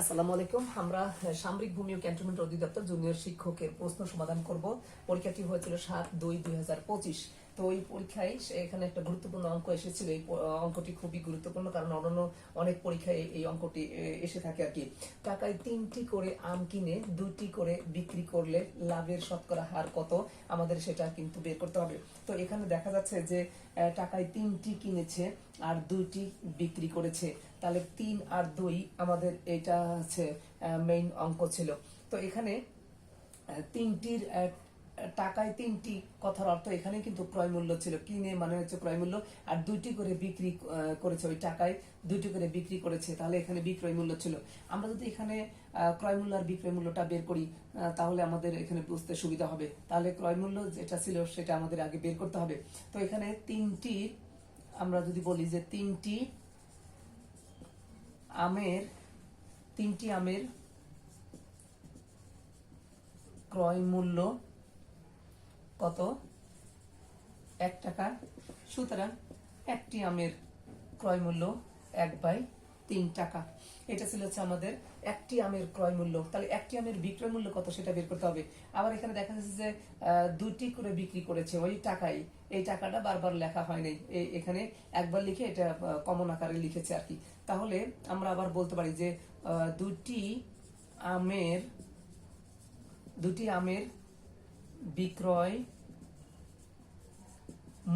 আসসালামু আলাইকুম। আমরা সামরিক ভূমি ও ক্যান্টনমেন্ট অধিদপ্তর জুনিয়র শিক্ষকের প্রশ্ন সমাধান করব। পরীক্ষাটি হয়েছিল সাত দুই দুই তো ওই পরীক্ষায় এখানে একটা গুরুত্বপূর্ণ অঙ্ক এসেছিল। এই অঙ্কটি খুবই গুরুত্বপূর্ণ, কারণ অন্যান্য অনেক পরীক্ষায় এই- অঙ্কটি এসে থাকে আর কি। টাকায় তিনটি করে আম কিনে দুটি করে বিক্রি করলে লাভের শতকরা হার কত? আমাদের সেটা কিন্তু বের করতে হবে। তো এখানে দেখা যাচ্ছে যে টাকায় তিনটি কিনেছে আর দুইটি বিক্রি করেছে। তাহলে তিন আর দুই আমাদের এটা হচ্ছে মেইন অঙ্ক ছিল। তো এখানে তিনটির টাকায় তিনটি কথার অর্থ এখানে কিন্তু ক্রয় মূল্য ছিল। কিনে মানে হচ্ছে ক্রয় মূল্য? আর দুইটি করে বিক্রি করেছে ওই টাকায়, দুইটি করে বিক্রি করেছে, তাহলে এখানে বিক্রয় মূল্য ছিল। আমরা যদি এখানে ক্রয় মূল্য আর বিক্রয় মূল্যটা বের করি তাহলে আমাদের এখানে বুঝতে সুবিধা হবে। তাহলে ক্রয় মূল্য যেটা ছিল সেটা আমাদের আগে বের করতে হবে। তো এখানে তিনটি, আমরা যদি বলি যে তিনটি আমের, তিনটি আমের ক্রয় মূল্য কত? এক টাকা। সুতরাং একটি আমের ক্রয় মূল্য এক বাই তিন টাকা। এটা ছিল হচ্ছে আমাদের একটি আমের ক্রয় মূল্য। তাহলে একটি আমের বিক্রয় মূল্য কত সেটা বের করতে হবে? আবার এখানে দেখা যাচ্ছে যে দুটি করে বিক্রি করেছে ওই টাকাই। এই টাকাটা বারবার লেখা হয় নাই। এখানে একবার লিখে এটা কমন আকারে লিখেছে আর কি। তাহলে আমরা আবার বলতে পারি যে দুটি আমের দুটি আমের বিক্রয়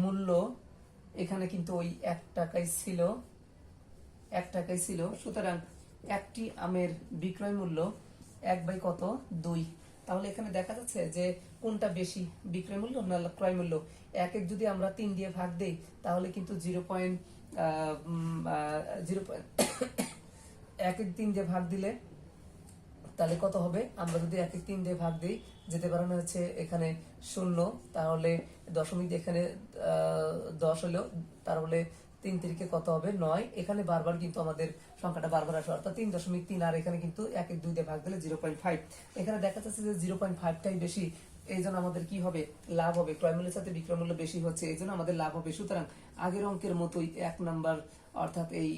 মূল্য এখানে কিন্তু ওই এক টাকাই ছিল। এক টাকাই ছিল। সুতরাং একটি আমের বিক্রয় মূল্য এক বাই কত? দুই। তাহলে এখানে দেখা যাচ্ছে যে কোনটা বেশি? বিক্রয় মূল্য না ক্রয় মূল্য? এক এক যদি আমরা তিন দিয়ে ভাগ দেই, তাহলে কিন্তু জিরো পয়েন্ট জিরো পয়েন্ট এক এক তিন দিয়ে ভাগ দিলে তাহলে কত হবে? আমরা যদি এক এক তিন দিয়ে ভাগ দিই, যেতে পারানো হচ্ছে এখানে শূন্য, তাহলে দশমিক এখানে দশ হলো তাহলে তিন তিরিকে কত হবে? নয়। এখানে বারবার কিন্তু আমাদের সংখ্যাটা বারবার আসে, অর্থাৎ তিন দশমিক তিন, আর এখানে কিন্তু এক এক দুই দিয়ে ভাগ দিলে জিরো পয়েন্ট ফাইভ। এখানে দেখা যাচ্ছে যে জিরো পয়েন্ট ফাইভটাই বেশি, এই জন্য আমাদের কি হবে? লাভ হবে। ক্রয় মূল্যের সাথে বিক্রয় মূল্য বেশি হচ্ছে, এই জন্য আমাদের লাভ হবে। সুতরাং আগের অঙ্কের মতোই এক নাম্বার, অর্থাৎ এই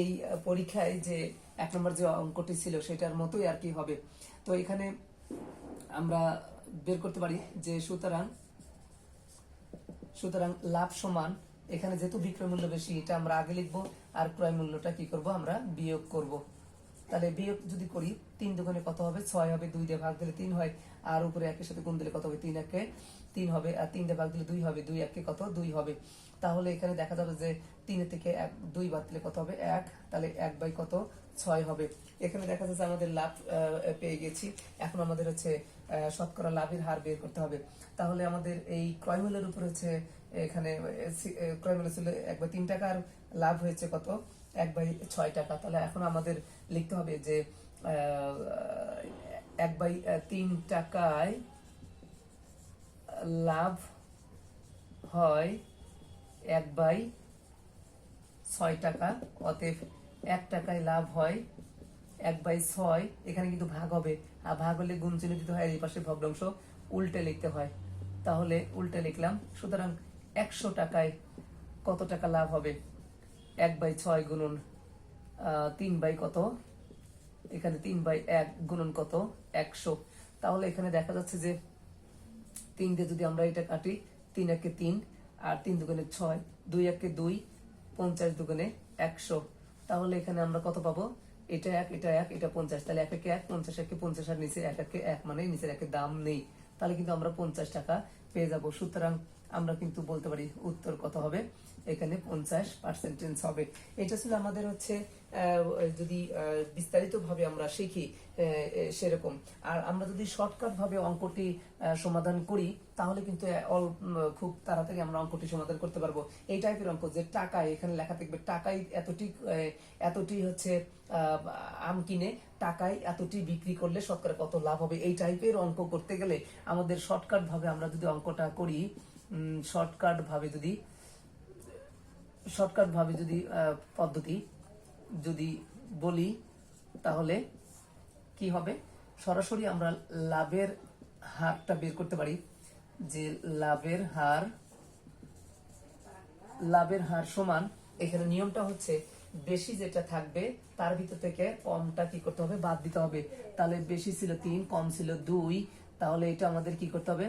এই পরীক্ষায় যে এক নম্বর যে অঙ্কটি ছিল সেটার মতোই আর কি হবে। তো এখানে আমরা বের করতে পারি যে সুতরাং সুতরাং লাভ সমান এখানে যেহেতু বিক্রয় মূল্য বেশি, এটা আমরা আগে লিখব, আর ক্রয় মূল্যটা কি করব, আমরা বিয়োগ করব। তাহলে বিয়োগ যদি করি, তিন দোকানে কত হবে? ছয় হবে, দুই দিয়ে ভাগ দিলে তিন হয়, আর উপরে একের সাথে গুণ দিলে কত হবে? তিন একে তিন হবে, আর তিন দিয়ে ভাগ দিলে দুই হবে, দুই একে কত? দুই হবে। তাহলে এখানে দেখা যাবে যে তিনের থেকে এক, দুই বাদ দিলে কত হবে? এক। তাহলে এক বাই কত? ছয় হবে। এখানে দেখা যাচ্ছে আমাদের লাভ পেয়ে গেছি। এখন আমাদের হচ্ছে শতকরা লাভের হার বের করতে হবে। তাহলে আমাদের এই ক্রয় মূল্যের উপর হচ্ছে এখানে আহ, সি- আহ, ক্রয় মূল্য ছিল এক বাই তিন টাকার লাভ হয়েছে কত? এক বাই ছয় টাকা। তাহলে এখন আমাদের লিখতে হবে যে এক বাই তিন টাকায় লাভ হয় এক বাই ছয় টাকা। অতএব এক টাকায় লাভ হয় এক বাই ছয়, এখানে কিন্তু ভাগ হবে। আর ভাগ হলে গুণ চিহ্ন দিতে হয়, এই পাশে ভগ্নাংশ উল্টে লিখতে হয়। তাহলে উল্টে লিখলাম, সুতরাং একশো টাকায় কত টাকা লাভ হবে? এক বাই ছয় গুণন তিন বাই কত? এখানে তিন বাই এক গুণন কত? একশো। তাহলে এখানে দেখা যাচ্ছে যে তিন দিয়ে যদি আমরা এটা কাটি, তিন একে তিন, আর তিন দুগুণে ছয়, দুই একে দুই, পঞ্চাশ দুগুণে একশো। তাহলে এখানে আমরা কত পাবো? এটা এক এটা এক এটা পঞ্চাশ তাহলে এক একে এক পঞ্চাশ একে পঞ্চাশ আর নিচে এক একে এক মানে নিচের একে দাম নেই তাহলে কিন্তু আমরা পঞ্চাশ টাকা পেয়ে যাব সুতরাং আমরা কিন্তু বলতে পারি উত্তর কত হবে এখানে পঞ্চাশ পার্সেন্টেজ হবে। এটা ছিল আমাদের হচ্ছে যদি বিস্তারিত ভাবে আমরা শিখি সেরকম। আর আমরা যদি শর্টকাট ভাবে অঙ্কটি সমাধান করি, তাহলে কিন্তু খুব তাড়াতাড়ি আমরা অঙ্কটি সমাধান করতে পারব। এই টাইপের অঙ্ক যে টাকায় এখানে লেখা থাকবে টাকায় এতটি এতটি হচ্ছে আম কিনে টাকায় এতটি বিক্রি করলে শতকরা কত লাভ হবে? এই টাইপের অঙ্ক করতে গেলে আমাদের শর্টকাট ভাবে আমরা যদি অঙ্কটা করি শর্টকাট ভাবে যদি শর্টকাট ভাবে যদি পদ্ধতি যদি বলি, তাহলে কি হবে? সরাসরি আমরা লাভের হারটা বের করতে পারি, যে লাভের হার লাভের হার সমান, এখানে নিয়মটা হচ্ছে বেশি যেটা থাকবে, তার ভিতর থেকে কমটা কি করতে হবে? বাদ দিতে হবে। তাহলে বেশি ছিল তিন, কম ছিল দুই, তাহলে এটা আমাদের কি করতে হবে?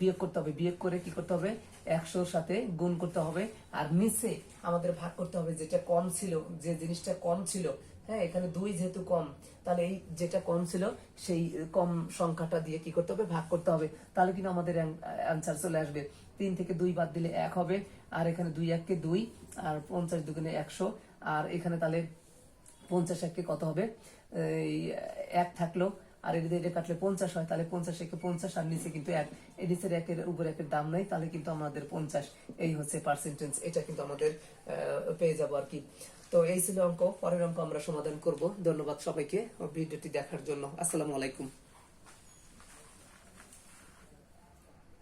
বিয়োগ করতে হবে, বিয়োগ করে কি করতে হবে? একশোর সাথে গুণ করতে হবে। আর নিচে আমাদের ভাগ করতে হবে, যেটা কম ছিল, যে জিনিসটা কম ছিল হ্যাঁ এখানে দুই যেহেতু কম, তাহলে এই যেটা কম ছিল, সেই কম সংখ্যাটা দিয়ে কি করতে হবে? ভাগ করতে হবে। তাহলে কিন্তু আমাদের অ্যান্সার চলে আসবে। তিন থেকে দুই বাদ দিলে এক হবে, আর এখানে দুই এককে দুই, আর পঞ্চাশ দুগুণে একশো, আর এখানে তাহলে পঞ্চাশ এককে কত হবে? এক থাকল আর এটা এটা কাটলে পঞ্চাশ হয়, তাহলে পঞ্চাশ একে পঞ্চাশ আর নিচে কিন্তু এক। এই নিচের একের উপর একের দাম নাই, তাহলে কিন্তু আমাদের পঞ্চাশ। এই হচ্ছে পার্সেন্টেজ এটা কিন্তু আমাদের পেয়ে যাব আর কি। তো এই ছিল অঙ্ক, পরের অঙ্ক আমরা সমাধান করব। ধন্যবাদ সবাইকে ভিডিওটি দেখার জন্য। আসসালামু আলাইকুম।